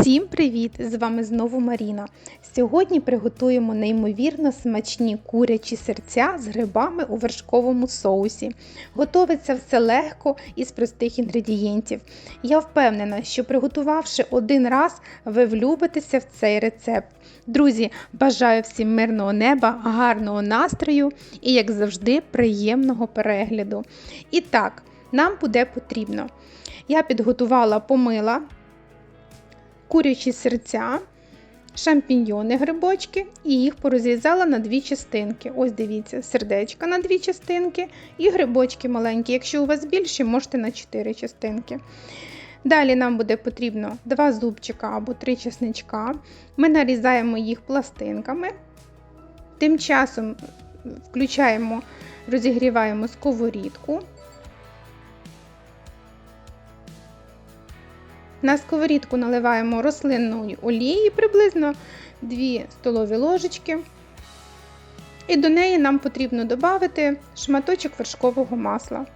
Всім привіт! З вами знову Маріна. Сьогодні приготуємо неймовірно смачні курячі серця з грибами у вершковому соусі. Готовиться все легко і з простих інгредієнтів. Я впевнена, що приготувавши один раз, ви влюбитеся в цей рецепт. Друзі, бажаю всім мирного неба, гарного настрою і, як завжди, приємного перегляду. І так, нам буде потрібно. Я підготувала помила курячі серця, шампіньйони грибочки і їх порозрізала на дві частинки. Ось дивіться, сердечка на дві частинки і грибочки маленькі. Якщо у вас більші, можете на 4 частинки. Далі нам буде потрібно два зубчика або три чесничка. Ми нарізаємо їх пластинками. Тим часом включаємо, розігріваємо сковорідку. На сковорідку наливаємо рослинної олії приблизно 2 столові ложечки. І до неї нам потрібно додати шматочок вершкового масла.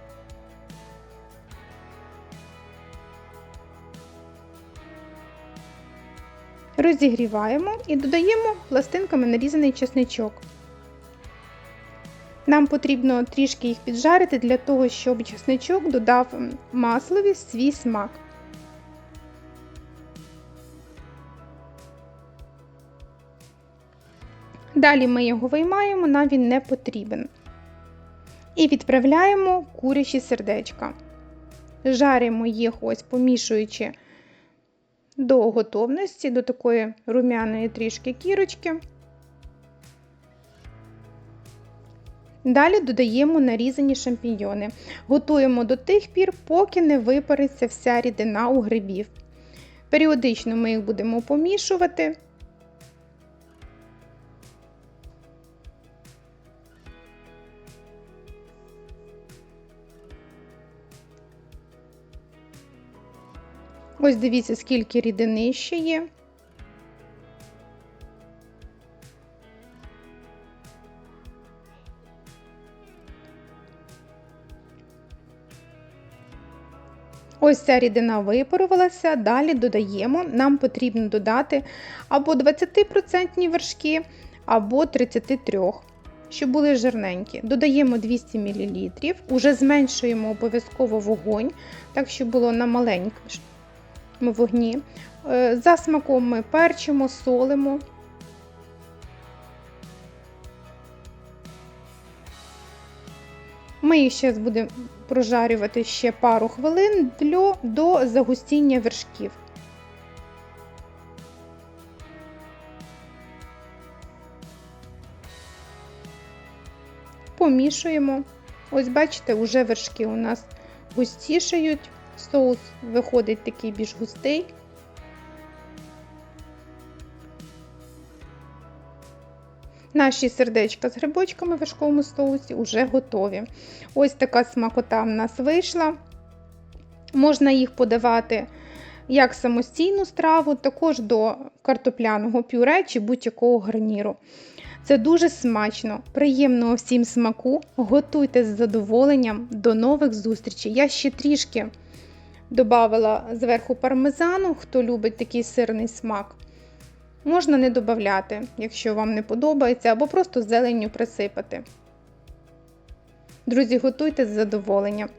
Розігріваємо і додаємо пластинками нарізаний чесничок. Нам потрібно трішки їх піджарити для того, щоб чесничок додав маслові свій смак. Далі ми його виймаємо, нам він не потрібен. І відправляємо курячі сердечка. Жаримо їх, ось помішуючи до готовності, до такої румяної трішки кірочки. Далі додаємо нарізані шампіньйони. Готуємо до тих пір, поки не випариться вся рідина у грибів. Періодично ми їх будемо помішувати. Ось дивіться, скільки рідини ще є. Ось ця рідина випарувалася, далі додаємо, нам потрібно додати або 20% вершки, або 33%, щоб були жирненькі. Додаємо 200 мл, уже зменшуємо обов'язково вогонь, так щоб було на маленькому вогні. Е, за смаком ми перчимо, солимо. Ми їх зараз будемо прожарювати ще пару хвилин для, до загустіння вершків. Помішуємо. Ось, бачите, вже вершки у нас густішають, соус виходить такий більш густий. Наші сердечка з грибочками в вершковому соусі вже готові. Ось така смакота в нас вийшла. Можна їх подавати як самостійну страву, також до картопляного пюре чи будь-якого гарніру. Це дуже смачно, приємного всім смаку. Готуйте з задоволенням. До нових зустрічей. Я ще трішки додала зверху пармезану, хто любить такий сирний смак. Можна не додати, якщо вам не подобається, або просто зеленню присипати. Друзі, готуйте з задоволенням.